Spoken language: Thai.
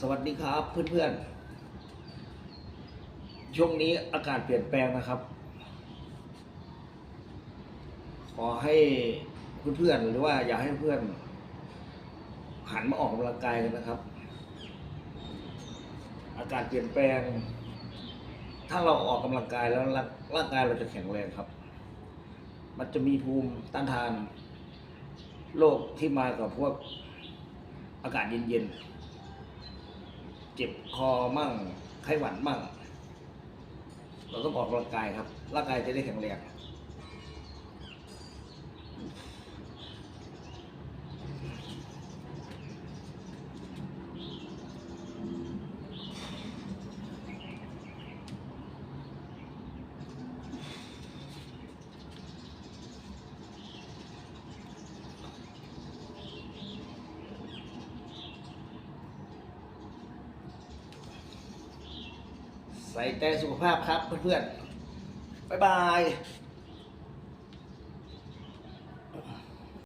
สวัสดีครับเพื่อนๆ ช่วงนี้อากาศเปลี่ยนแปลงนะครับ ขอให้เพื่อนๆหรือว่าอยากให้เพื่อนหันมาออกกำลังกายกันนะครับ อากาศเปลี่ยนแปลง ถ้าเราออกกำลังกายแล้วร่างร่างกายเราจะแข็งแรงครับ มันจะมีภูมิต้านทานโรคที่มากับพวกอากาศเย็นๆ เจ็บคอมั่งไข้หวัดมั่ง เราต้องออกกำลังกายครับร่างกายจะได้แข็งแรง ใส่ใจสุขภาพครับเพื่อนๆ บ๊ายบาย